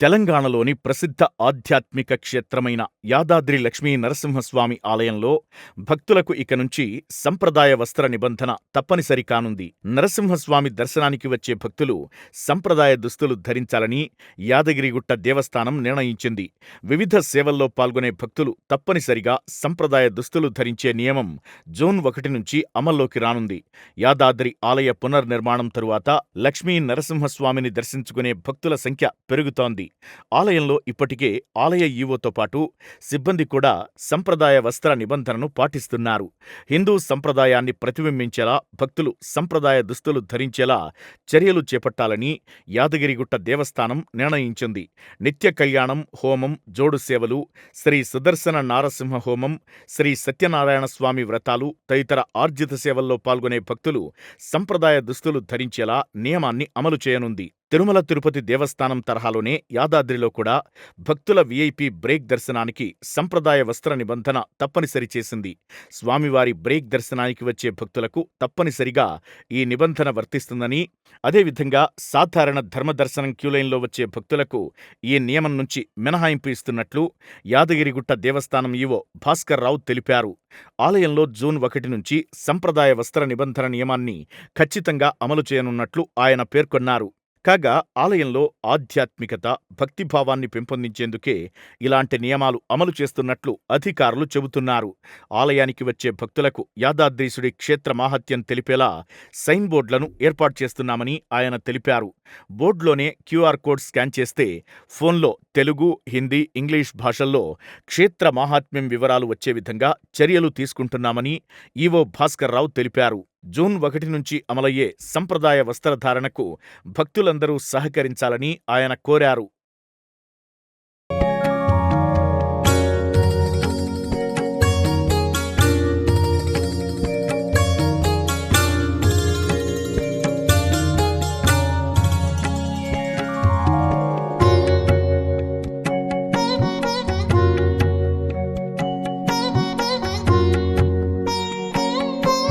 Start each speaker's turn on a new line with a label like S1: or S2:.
S1: తెలంగాణలోని ప్రసిద్ధ ఆధ్యాత్మిక క్షేత్రమైన యాదాద్రి లక్ష్మీ నరసింహస్వామి ఆలయంలో భక్తులకు ఇక నుంచి సంప్రదాయ వస్త్ర నిబంధన తప్పనిసరి కానుంది. నరసింహస్వామి దర్శనానికి వచ్చే భక్తులు సంప్రదాయ దుస్తులు ధరించాలని యాదగిరిగుట్ట దేవస్థానం నిర్ణయించింది. వివిధ సేవల్లో పాల్గొనే భక్తులు తప్పనిసరిగా సంప్రదాయ దుస్తులు ధరించే నియమం జూన్ ఒకటి నుంచి అమల్లోకి రానుంది. యాదాద్రి ఆలయ పునర్నిర్మాణం తరువాత లక్ష్మీ నరసింహస్వామిని దర్శించుకునే భక్తుల సంఖ్య పెరుగుతోంది. ఆలయంలో ఇప్పటికే ఆలయ ఈవోతో పాటు సిబ్బంది కూడా సంప్రదాయ వస్త్ర నిబంధనను పాటిస్తున్నారు. హిందూ సంప్రదాయాన్ని ప్రతిబింబించేలా భక్తులు సంప్రదాయ దుస్తులు ధరించేలా చర్యలు చేపట్టాలని యాదగిరిగుట్ట దేవస్థానం నిర్ణయించింది. నిత్య కళ్యాణం హోమం జోడు సేవలు శ్రీ సుదర్శన నారసింహ హోమం శ్రీ సత్యనారాయణ స్వామి వ్రతాలు తదితర ఆర్జిత సేవల్లో పాల్గొనే భక్తులు సంప్రదాయ దుస్తులు ధరించేలా నియమాన్ని అమలు చేయనుంది. తిరుమల తిరుపతి దేవస్థానం తరహాలోనే యాదాద్రిలో కూడా భక్తుల వీఐపీ బ్రేక్ దర్శనానికి సంప్రదాయ వస్త్ర నిబంధన తప్పనిసరి చేసింది. స్వామివారి బ్రేక్ దర్శనానికి వచ్చే భక్తులకు తప్పనిసరిగా ఈ నిబంధన వర్తిస్తుందని అదేవిధంగా సాధారణ ధర్మదర్శనం క్యూలైన్లో వచ్చే భక్తులకు ఈ నియమం నుంచి మినహాయింపు ఇస్తున్నట్లు యాదగిరిగుట్ట దేవస్థానం ఈవో భాస్కర్ రావు తెలిపారు. ఆలయంలో జూన్ ఒకటి నుంచి సంప్రదాయ వస్త్ర నిబంధన నియమాన్ని ఖచ్చితంగా అమలు చేయనున్నట్లు ఆయన పేర్కొన్నారు. కాగా ఆలయంలో ఆధ్యాత్మికత భక్తిభావాన్ని పెంపొందించేందుకే ఇలాంటి నియమాలు అమలు చేస్తున్నట్లు అధికారులు చెబుతున్నారు. ఆలయానికి వచ్చే భక్తులకు యాదాద్రీశుడి క్షేత్ర మాహత్యం తెలిపేలా సైన్ బోర్డులను ఏర్పాటు చేస్తున్నామని ఆయన తెలిపారు. బోర్డులోనే క్యూఆర్ కోడ్ స్కాన్ చేస్తే ఫోన్లో తెలుగు హిందీ ఇంగ్లీష్ భాషల్లో క్షేత్ర మాహాత్మ్యం వివరాలు వచ్చే విధంగా చర్యలు తీసుకుంటున్నామని ఈవో భాస్కర్ రావు తెలిపారు. జూన్ ఒకటి నుంచి అమలయ్యే సంప్రదాయ వస్త్రధారణకు భక్తులందరూ సహకరించాలని ఆయన కోరారు.